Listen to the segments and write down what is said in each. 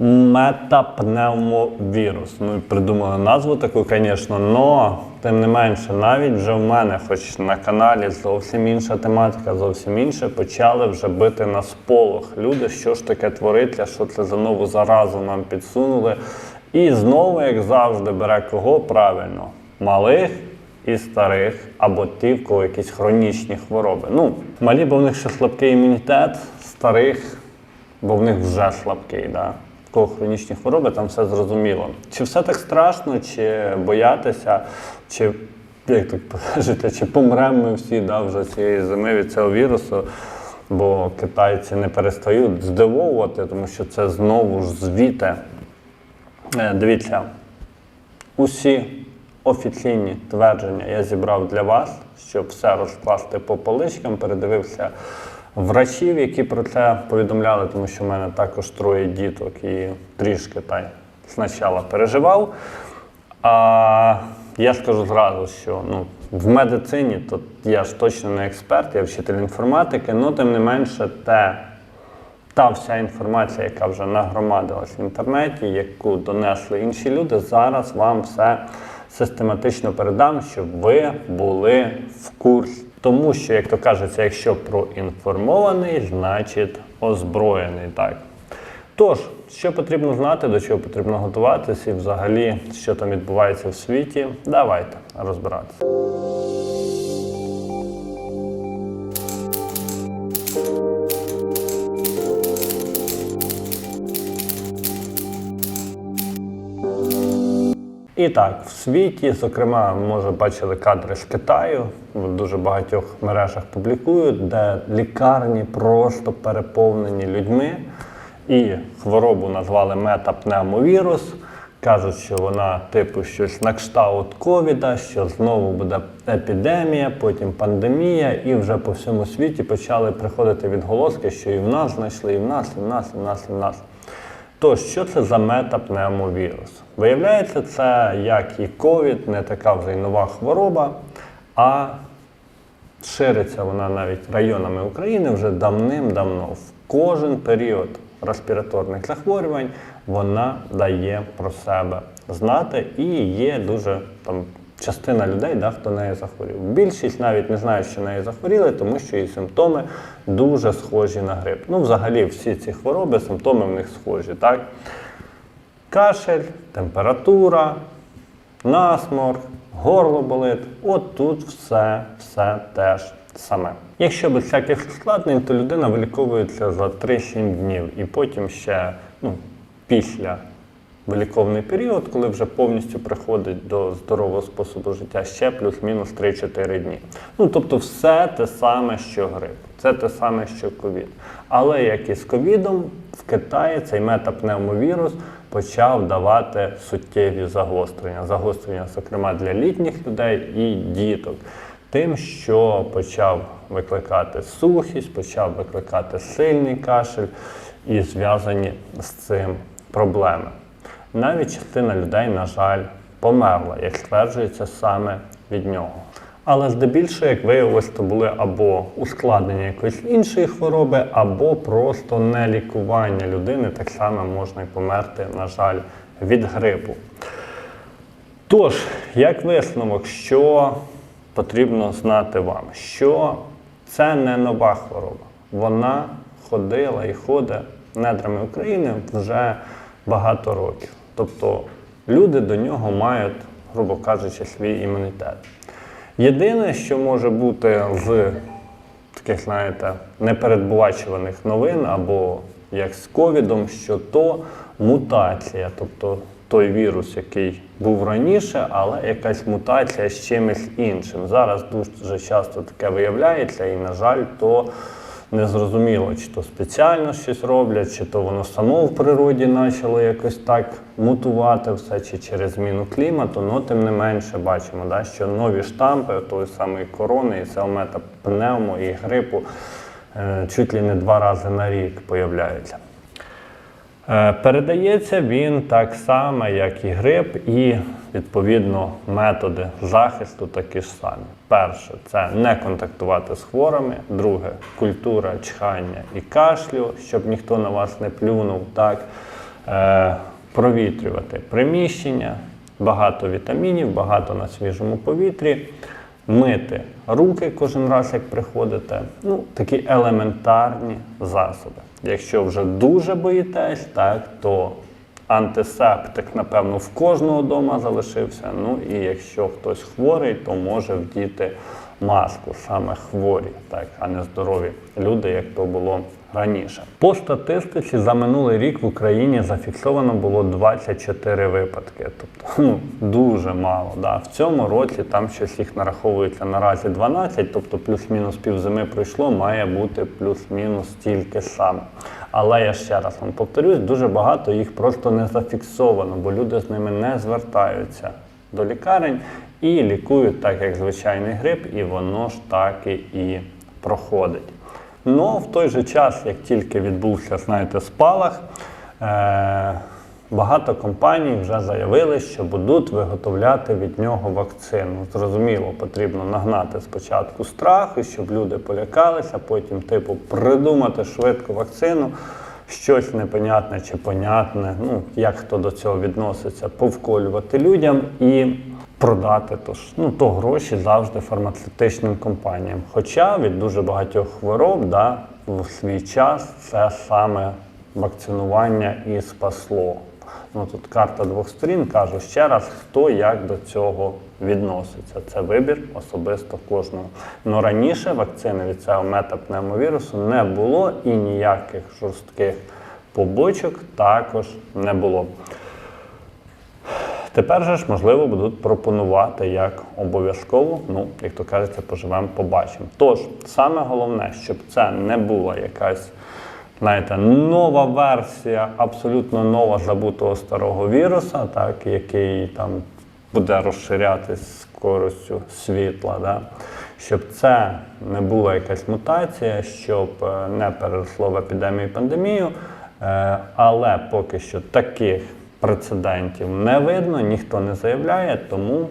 Метапневмовірус. Ну, придумали назву таку, звісно, но тим не менше, навіть вже в мене, хоч на каналі зовсім інша тематика, зовсім інше, почали вже бити на сполох. Люди, що ж таке твориться, що це за нову заразу нам підсунули. І знову, як завжди, бере кого правильно? Малих і старих, або ті, в кого якісь хронічні хвороби. Ну, малі, бо в них ще слабкий імунітет, старих, бо в них вже слабкий. Да? Кого хронічні хвороби, там все зрозуміло. Чи все так страшно, чи боятися, чи як так кажете, чи помремо ми всі да, вже цієї зими від цього вірусу. Бо китайці не перестають здивовувати, тому що це знову ж звіти. Е, Дивіться, усі офіційні твердження я зібрав для вас, щоб все розкласти по поличкам, передивився врачів, які про це повідомляли, тому що в мене також троє діток і трішки та спочатку переживав. А я скажу зразу, що ну, в медицині то я ж точно не експерт, я вчитель інформатики, але тим не менше те, та вся інформація, яка вже нагромадилась в інтернеті, яку донесли інші люди, зараз вам все систематично передам, щоб ви були в курсі. Тому що, як то кажеться, якщо проінформований, значить озброєний. Так. Тож, що потрібно знати, до чого потрібно готуватися і взагалі, що там відбувається в світі, давайте розбиратися. І так, в світі, зокрема, може бачили кадри з Китаю, в дуже багатьох мережах публікують, де лікарні просто переповнені людьми. І хворобу назвали метапневмовірус. Кажуть, що вона типу щось на кшталт ковіда, що знову буде епідемія, потім пандемія, і вже по всьому світі почали приходити відголоски, що і в нас знайшли, і в нас, і в нас, і в нас, і в нас. Тож, що це за метапневмовірус? Виявляється, це як і ковід, не така вже й нова хвороба, а шириться вона навіть районами України вже давним-давно. В кожен період респіраторних захворювань вона дає про себе знати і є дуже там. Частина людей, да, хто нею захворів. Більшість навіть не знає, що нею захворіли, тому що її симптоми дуже схожі на грип. Ну, взагалі, всі ці хвороби, симптоми в них схожі. Так? Кашель, температура, насморк, горло болить. От тут все, все теж саме. Якщо без всяких ускладнень, то людина виліковується за 3-7 днів і потім ще ну, після виліковний період, коли вже повністю приходить до здорового способу життя, ще плюс-мінус 3-4 дні. Ну тобто, все те саме, що грип, це те саме, що ковід. Але як і з ковідом, в Китаї цей метапневмовірус почав давати суттєві загострення. Загострення, зокрема, для літніх людей і діток. Тим, що почав викликати сухість, почав викликати сильний кашель і зв'язані з цим проблеми. Навіть частина людей, на жаль, померла, як стверджується саме від нього. Але здебільшого, як виявилось, то були або ускладнення якоїсь іншої хвороби, або просто не лікування людини. Так само можна й померти, на жаль, від грипу. Тож, як висновок, що потрібно знати вам, що це не нова хвороба. Вона ходила і ходить недрами України вже багато років. Тобто люди до нього мають, грубо кажучи, свій імунітет. Єдине, що може бути з таких, знаєте, непередбачуваних новин або як з ковідом, що то мутація, тобто той вірус, який був раніше, але якась мутація з чимось іншим. Зараз дуже часто таке виявляється, і, на жаль, то незрозуміло, чи то спеціально щось роблять, чи то воно само в природі почало якось так мутувати все, чи через зміну клімату. Ну, тим не менше бачимо, да, що нові штампи, той самий корони, і селмета пневмо, і грипу е, чуть ли не два рази на рік появляються. Е, Передається він так само, як і грип, і відповідно методи захисту такі ж самі. Перше це не контактувати з хворими. Друге культура чхання і кашлю, щоб ніхто на вас не плюнув. Так. е, провітрювати приміщення, багато вітамінів, багато на свіжому повітрі, мити руки кожен раз, як приходите. Ну, такі елементарні засоби. Якщо вже дуже боїтесь, так, то антисептик, напевно, в кожного вдома залишився. Ну і якщо хтось хворий, то може вдіти маску, саме хворі, так, а не здорові люди, як то було раніше. По статистиці за минулий рік в Україні зафіксовано було 24 випадки, тобто ну, дуже мало. Да. В цьому році там щось їх нараховується наразі 12, тобто плюс-мінус півзими пройшло, має бути плюс-мінус стільки саме. Але я ще раз вам повторюсь, дуже багато їх просто не зафіксовано, бо люди з ними не звертаються до лікарень і лікують так, як звичайний грип, і воно ж так і проходить. Ну, в той же час, як тільки відбувся, знаєте, спалах, е- багато компаній вже заявили, що будуть виготовляти від нього вакцину. Зрозуміло, потрібно нагнати спочатку страху, щоб люди полякалися, потім, типу, придумати швидко вакцину, щось непонятне чи понятне, ну, як хто до цього відноситься, повколювати людям і продати то ж, ну, то гроші завжди фармацевтичним компаніям. Хоча від дуже багатьох хвороб да, в свій час це саме вакцинування і спасло. Ну, тут карта двох сторін кажу ще раз, хто як до цього відноситься. Це вибір особисто кожного. Ну раніше вакцини від цього метапневмовірусу не було і ніяких жорстких побочок також не було. Тепер же ж, можливо, будуть пропонувати як обов'язково. Ну, як то кажеться, поживемо, побачимо. Тож, саме головне, щоб це не була якась, знаєте, нова версія, абсолютно нова забутого старого віруса, так, який там буде розширятись з світла. Да? Щоб це не була якась мутація, щоб е, не переросло в епідемію і пандемію. Е, Але поки що таких прецедентів не видно, ніхто не заявляє, тому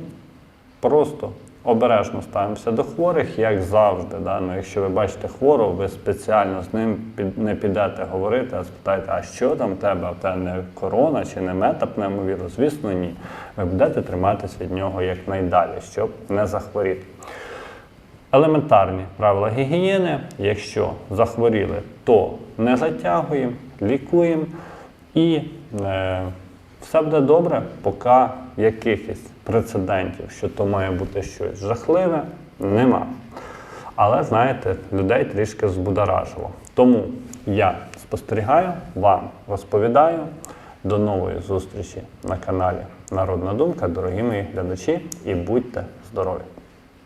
просто обережно ставимося до хворих, як завжди. Да? Ну, якщо ви бачите хворого, ви спеціально з ним не підете говорити, а спитаєте, а що там в тебе? Тебе не корона чи не метапневмовірус? Звісно, ні. Ви будете триматися від нього якнайдалі, щоб не захворіти. Елементарні правила гігієни. Якщо захворіли, то не затягуємо, лікуємо і е, все буде добре, поки якихось прецедентів, що то має бути щось жахливе, нема. Але знаєте, людей трішки збудоражило. Тому я спостерігаю, вам розповідаю. До нової зустрічі на каналі Народна Думка, дорогі мої глядачі, і будьте здорові!